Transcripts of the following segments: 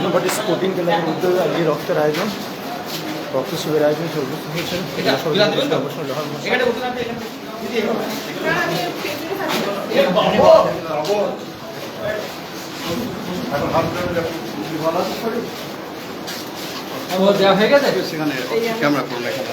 কৃষ্ণপাটি sporting ক্লাবের উদ্যোগে আজকে রক্তের আয়োজন রক্ত শিবির আয়োজন সর্বোচ্চ হয়েছেন জেলা সভাপতি সর্বস্ব লোহার মশাই। সেখানে ক্যামেরা করুন এখানে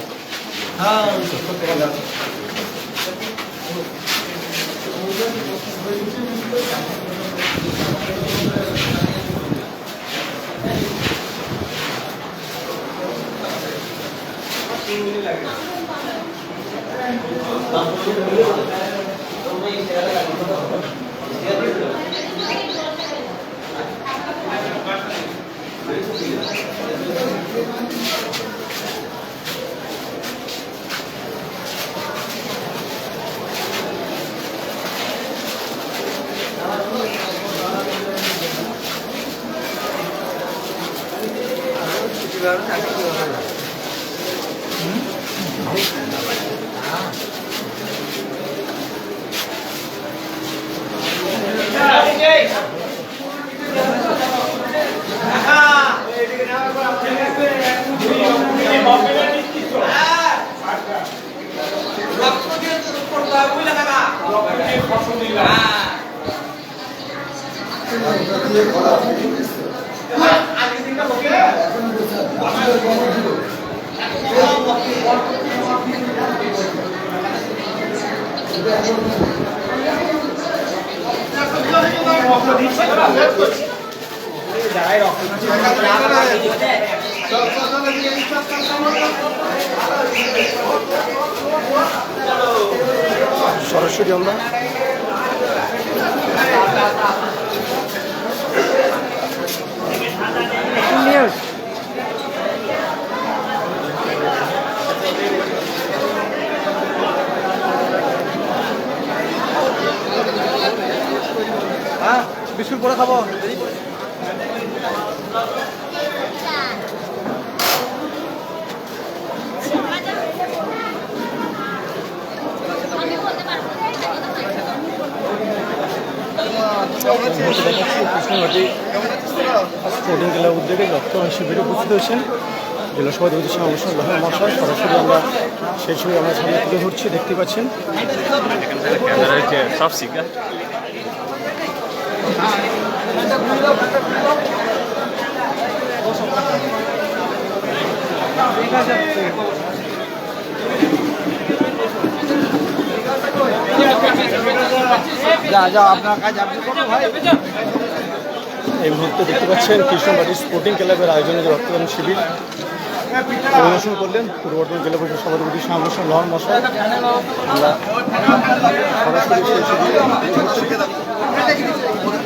হবে আগে কীভাবে ফসল সরাসরি আমরা বিস্কুট পরে খাব। স্পোর্টিং ক্লাবের উদ্যোগে রক্তদান শিবিরে উপস্থিত হয়েছেন জেলা সভাপতি সমাবেশন লোহার মশাই সরাসরি আমরা সেই ছবি আমরা সামনে তুলে ধরছি দেখতে পাচ্ছেন। এই মুহূর্তে দেখতে পাচ্ছেন কৃষ্ণবাড়ি স্পোর্টিং ক্লাবের আয়োজনে যে রক্তদান শিবির পরিদর্শন করলেন পূর্ব বর্ধমান জেলা পরিষদ সভাপতি শ্যামভূষণ লোহার মশাই। আমরা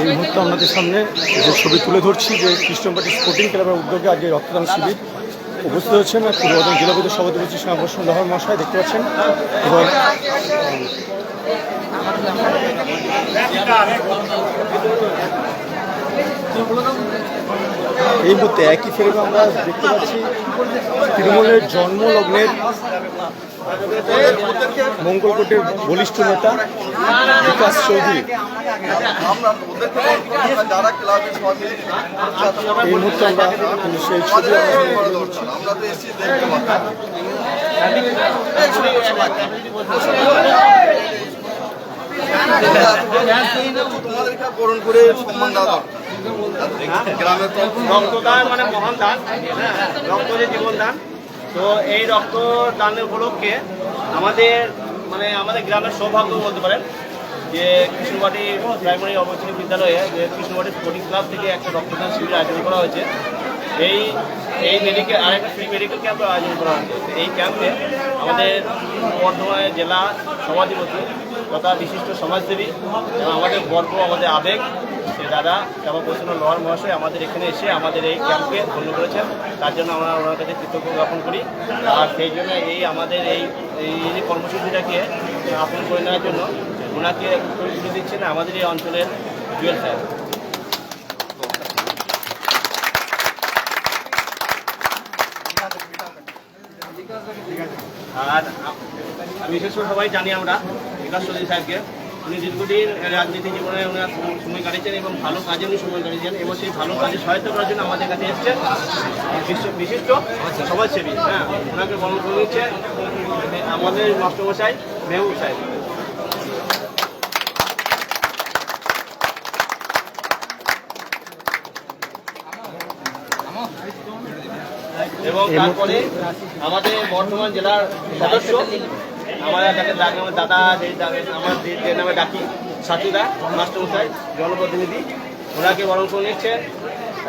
এই মুহূর্তে আপনাদের সামনে যে ছবি তুলে ধরছি যে কৃষ্ণপাটি স্পোর্টিং ক্লাবের উদ্যোগে আজকে রক্তদান শিবির উপস্থিত হচ্ছেন পূর্ব বর্ধমান জেলা পরিষদ সভাপতি শ্যামভূষণ লোহার মশাই দেখতে পাচ্ছেন। এবং এই মুহূর্তে একই ফ্রেমে আমরা দেখতে পাচ্ছি। তৃণমূলের জন্মলগ্নের মঙ্গলকোটের বলিষ্ঠ নেতা বিকাশ চৌধুরী। এই মুহূর্তে আমরা সেই ছবি তোমাদেরকে পূরণ করে সম্মান দেওয়া রক্তদান মানে মহান দান। রক্ত যে জীবনদান তো এই রক্তদানের উপলক্ষে আমাদের মানে আমাদের গ্রামের সৌভাগ্য বলতে পারেন যে কৃষ্ণবাটি প্রাইমারি অবৈতনিক বিদ্যালয়ে যে কৃষ্ণবাটি স্পোর্টিং ক্লাব থেকে একটা রক্তদান শিবির আয়োজন করা হয়েছে। এই এই মেডিকেল আর একটা ফ্রি আয়োজন করা হয়েছে। এই ক্যাম্পে আমাদের বর্ধমানের জেলা সভাধিপতি তথা বিশিষ্ট সমাজসেবী আমাদের গর্ব আমাদের আবেগ দাদা শ্যামাপ্রসন্ন লোহার মহাশয় আমাদের এখানে এসে আমাদের এই ক্যাম্পকে ধন্য করেছেন। তার জন্য আমরা ওনার কাছে কৃতজ্ঞ জ্ঞাপন করি। আর সেই জন্য এই আমাদের এই এই কর্মসূচিটাকে আপন করে নেওয়ার জন্য ওনাকে তুলে দিচ্ছেন আমাদের এই অঞ্চলের জুয়েল সাহেব আর আমি বিশেষ করে সবাই জানি আমরা বিকাশ চৌধুরী সাহেবকে উনি দীর্ঘদিন রাজনীতি জীবনে ওনার সময় কাটিয়েছেন এবং ভালো কাজে উনি সময় কাটিয়েছেন এবং সেই ভালো কাজে সহায়তা করার জন্য আমাদের কাছে এসছেন বিশিষ্ট- সমাজসেবী। হ্যাঁ ওনাকে বরণ করে নিচ্ছে আমাদের মাস্টারমশাই মেহবুব সাহেব। এবং তারপরে আমাদের বর্ধমান জেলার সদস্য আমাদের যাকে ডাকে, আমার দাদা যে আমার যে নামে ডাকি সাচুদা মাস্টারমশাই, জনপ্রতিনিধি, ওনাকে বরণ করে নিচ্ছে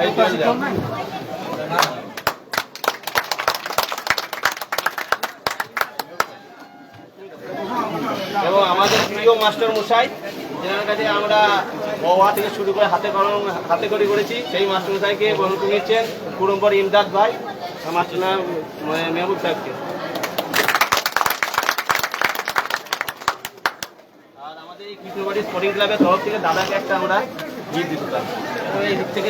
এই এবং আমাদের প্রিয় মাস্টার মশাই যেনার কাছে আমরা বওয়া থেকে শুরু করে হাতে কলম, হাতে করি করেছি, সেই মাস্টার মশাইকে বরণ করে নিচ্ছেন কুড়ম্বর ইমদাদ ভাই আর মাস্টার নাম মানে মেহবুব সাহেবকে। আমাদের এই কৃষ্ণবাড়ি স্পোর্টিং ক্লাবের তরফ থেকে দাদাকে একটা আমরা গিফট দিতে পারি। তো এই দিক থেকে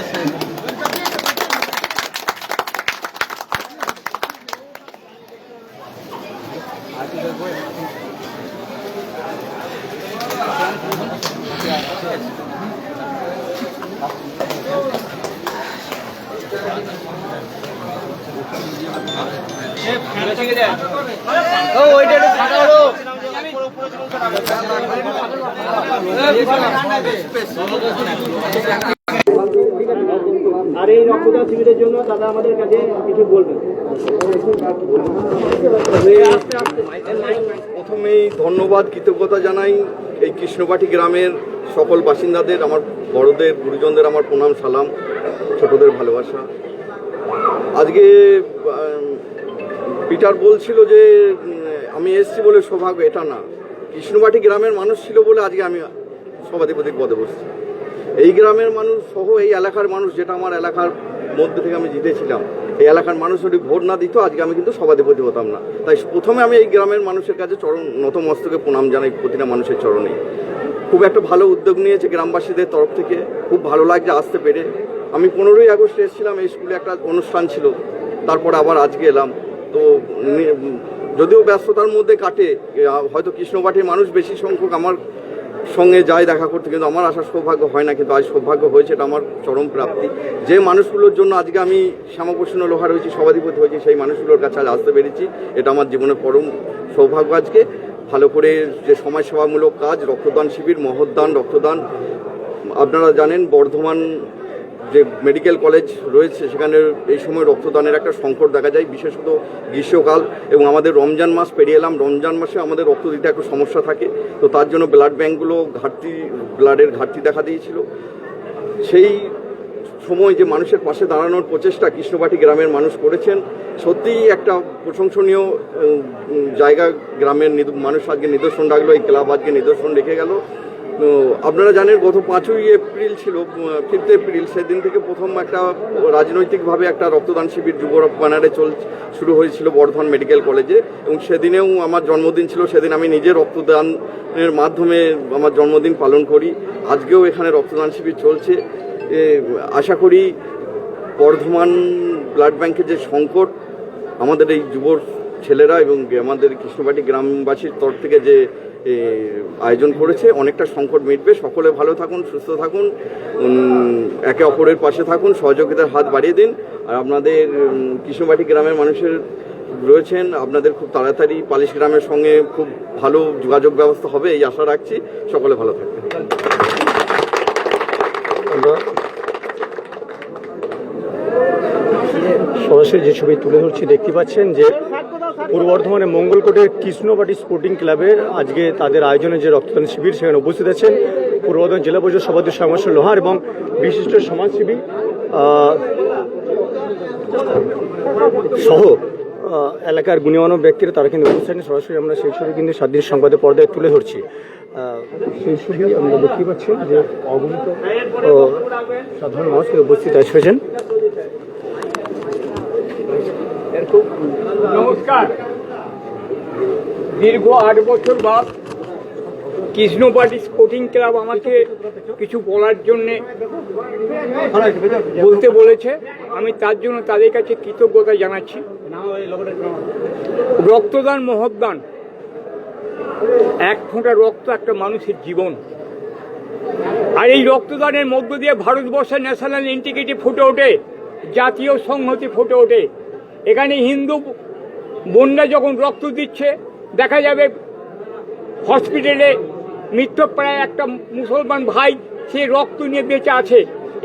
আর এই রক্তদান শিবিরের জন্য দাদা আমাদের কাছে কিছু বলবেন। প্রথমেই ধন্যবাদ, কৃতজ্ঞতা জানাই এই কৃষ্ণবাটি গ্রামের সকল বাসিন্দাদের, আমার বড়দের, গুরুজনদের আমার প্রণাম, সালাম, ছোটদের ভালোবাসা। আজকে পিটার বলছিল যে, আমি এসছি বলে সৌভাগ্য, এটা না। কৃষ্ণবাটি গ্রামের মানুষ ছিল বলে আজকে আমি সভাধিপতির পদে বসছি। এই গ্রামের মানুষ সহ এই এলাকার মানুষ, যেটা আমার এলাকার মধ্যে থেকে আমি জিতেছিলাম, এই এলাকার মানুষ যদি ভোট না দিত, আজকে আমি কিন্তু সভাধিপতি হতাম না। তাই প্রথমে আমি এই গ্রামের মানুষের কাছে চরণ নতমস্তকে প্রণাম জানাই প্রতিটা মানুষের চরণে। খুব একটা ভালো উদ্যোগ নিয়েছে গ্রামবাসীদের তরফ থেকে, খুব ভালো লাগছে, আসতে পেরে। আমি পনেরোই আগস্ট এসেছিলাম, এই স্কুলে একটা অনুষ্ঠান ছিল, তারপর আবার আজকে এলাম। তো যদিও ব্যস্ততার মধ্যে কাটে হয়তো কৃষ্ণপাঠের মানুষ বেশি সংখ্যক আমার সঙ্গে যায় দেখা করতে, কিন্তু আমার আসার সৌভাগ্য হয় না, কিন্তু আজ সৌভাগ্য হয়েছে, এটা আমার চরম প্রাপ্তি। যে মানুষগুলোর জন্য আজকে আমি শ্যামাপ্রসন্ন লোহার হয়েছি, সভাধিপতি হয়েছি, সেই মানুষগুলোর কাছে আজ আসতে পেরেছি, এটা আমার জীবনের পরম সৌভাগ্য আজকে। ভালো করে যে সমাজসেবামূলক কাজ, রক্তদান শিবির মহদান রক্তদান, আপনারা জানেন বর্ধমান যে মেডিকেল কলেজ রয়েছে সেখানে এই সময় রক্তদানের একটা সংকট দেখা যায়, বিশেষত গ্রীষ্মকাল এবং আমাদের রমজান মাস পেরিয়ে এলাম। রমজান মাসে আমাদের রক্ত দিতে একটু সমস্যা থাকে, তো তার জন্য ব্লাড ব্যাঙ্কগুলো ঘাটতি ব্লাডের ঘাটতি দেখা দিয়েছিল। সেই সময় যে মানুষের পাশে দাঁড়ানোর প্রচেষ্টা কৃষ্ণবাটি গ্রামের মানুষ করেছেন, সত্যিই একটা প্রশংসনীয় জায়গা গ্রামের মানুষ আজকে নিদর্শন রাখল, এই ক্লাব আজকে নিদর্শন রেখে গেল। আপনারা জানেন গত পাঁচই এপ্রিল ছিল ফিফথ এপ্রিল, সেদিন থেকে প্রথম একটা রাজনৈতিকভাবে একটা রক্তদান শিবির যুব ব্যানারে চল, শুরু হয়েছিল বর্ধমান মেডিকেল কলেজে এবং সেদিনেও আমার জন্মদিন ছিল, সেদিন আমি নিজে রক্তদানের মাধ্যমে আমার জন্মদিন পালন করি। আজকেও এখানে রক্তদান শিবির চলছে। আশা করি বর্ধমান ব্লাড ব্যাংকের যে সংকট, আমাদের এই যুব ছেলেরা এবং আমাদের কৃষ্ণবাটি গ্রামবাসীর তরফ থেকে যে আয়োজন করেছে। অনেকটা সংকট মিটবে। সকলে ভালো থাকুন, সুস্থ থাকুন একে অপরের পাশে থাকুন, সহযোগিতার হাত বাড়িয়ে দিন। আর আপনাদের কৃষ্ণবাটি গ্রামের মানুষের রয়েছেন, আপনাদের খুব তাড়াতাড়ি পালিশ গ্রামের সঙ্গে খুব ভালো যোগাযোগ ব্যবস্থা হবে, এই আশা রাখছি। সকলে ভালো থাকবেন। সরাসরি যে ছবি তুলে ধরছি, দেখতে পাচ্ছেন যে পূর্ব বর্ধমানের মঙ্গলকোটের কৃষ্ণবাটি স্পোর্টিং ক্লাবের আজকে তাদের আয়োজনে যে রক্তদান শিবির, সেখানে উপস্থিত আছেন পূর্ব বর্ধমান জেলা পরিষদ সভাপতি সংঘর্ষ লোহার এবং বিশিষ্ট সমাজসেবী সহ এলাকার গুণীমানব ব্যক্তিরা তারা কিন্তু আছেন। সরাসরি আমরা সেই ছবি কিন্তু সাত দিন সংবাদে পর্দায় তুলে ধরছি সেই ছবি আমরা দেখতে পাচ্ছি যে অগণিত সাধারণ মানুষ উপস্থিত এসেছেন দীর্ঘ আট বছর বাদ কৃষ্ণপাটি স্পোর্টিং ক্লাব আমাকে কিছু বলার জন্যে বলতে বলেছে। আমি তার জন্য তাদের কাছে কৃতজ্ঞতা জানাচ্ছি। রক্তদান মহদান এক ফোঁটা রক্ত একটা মানুষের জীবন। আর এই রক্তদানের মধ্য দিয়ে ভারতবর্ষের ন্যাশনাল ইন্টিগ্রিটি ফুটে ওঠে, জাতীয় সংহতি ফুটে ওঠে। এখানে হিন্দু বোনরা যখন রক্ত দিচ্ছে, দেখা যাবে হসপিটালে মৃত্যুপ্রায় একটা মুসলমান ভাই, সে রক্ত নিয়ে বেঁচে আছে।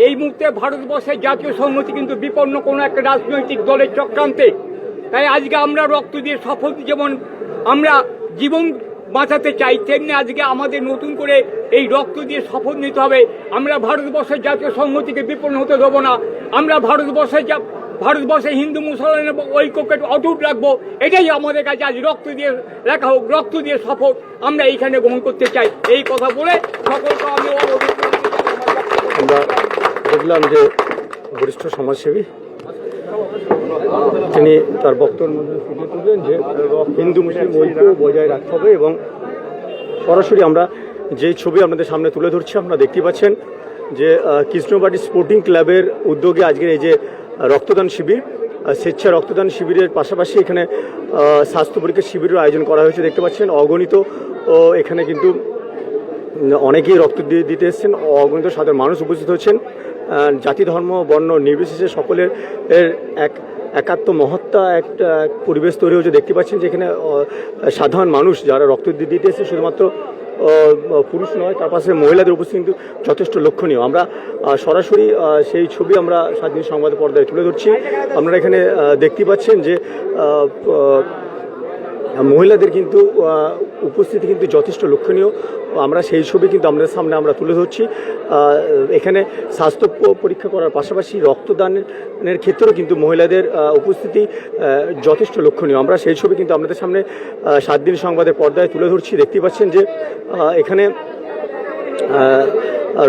এই মুহূর্তে ভারতবর্ষের জাতীয় সংহতি কিন্তু বিপন্ন কোনো একটা রাজনৈতিক দলের চক্রান্তে। তাই আজকে আমরা রক্ত দিয়ে সফল যেমন আমরা জীবন বাঁচাতে চাই। তেমনি আজকে আমাদের নতুন করে এই রক্ত দিয়ে শপথ নিতে হবে। আমরা ভারতবর্ষের জাতীয় সংহতিকে বিপন্ন হতে দেবো না। আমরা ভারতবর্ষের যা ভারতবর্ষে হিন্দু, মুসলমানের ঐক্যকে অটুট রাখব, এটাই আমাদের কাছে আজ রক্ত দিয়ে রাখা হোক, রক্ত দিয়ে শপথ আমরা এইখানে গ্রহণ করতে চাই। এই কথা বলে সকলকে আমি আমরা দেখলাম যে বরিষ্ঠ সমাজসেবী, তিনি তার বক্তব্যের মধ্যে ফুটিয়ে যে হিন্দু, মুসলিম ঐক্য বজায় রাখতে হবে এবং সরাসরি আমরা যে ছবি আপনাদের সামনে তুলে ধরছি, আপনারা দেখতে পাচ্ছেন যে কৃষ্ণবাটি স্পোর্টিং ক্লাবের উদ্যোগে আজকের এই যে রক্তদান শিবির স্বেচ্ছা রক্তদান শিবিরের পাশাপাশি এখানে স্বাস্থ্য পরীক্ষা শিবিরের আয়োজন করা হয়েছে, দেখতে পাচ্ছেন। অগণিত এখানে কিন্তু অনেকেই রক্ত দিয়ে দিতে এসেছেন। অগণিত সাধারণ মানুষ উপস্থিত হচ্ছেন জাতি, ধর্ম, বর্ণ নির্বিশেষে সকলের এর এক, একাত্ম মহত্তা একটা পরিবেশ তৈরি হয়েছে। দেখতে পাচ্ছেন যেখানে সাধারণ মানুষ যারা রক্ত দিয়ে দিতে এসেছে, শুধুমাত্র পুরুষ নয়, তার পাশে মহিলাদের উপস্থিতি কিন্তু যথেষ্ট লক্ষণীয়। আমরা সরাসরি সেই ছবি আমরা স্বাধীন সংবাদ পর্দায় তুলে ধরছি। আপনারা এখানে দেখতে পাচ্ছেন যে মহিলাদের কিন্তু উপস্থিতি কিন্তু যথেষ্ট লক্ষণীয়। আমরা সেই ছবি কিন্তু আমাদের সামনে আমরা তুলে ধরছি। এখানে স্বাস্থ্য পরীক্ষা করার পাশাপাশি রক্তদানের ক্ষেত্রেও কিন্তু মহিলাদের উপস্থিতি যথেষ্ট লক্ষণীয়। আমরা সেই ছবি কিন্তু আমাদের সামনে সাত দিন সংবাদের পর্দায় তুলে ধরছি। দেখতে পাচ্ছেন যে এখানে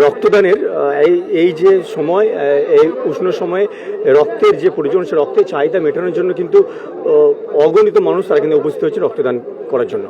রক্তদানের এই এই যে সময় এই উষ্ণ সময়ে রক্তের যে প্রয়োজন, সে রক্তের চাহিদা মেটানোর জন্য কিন্তু অগণিত মানুষ তারা কিন্তু উপস্থিত হচ্ছে রক্তদান করার জন্য।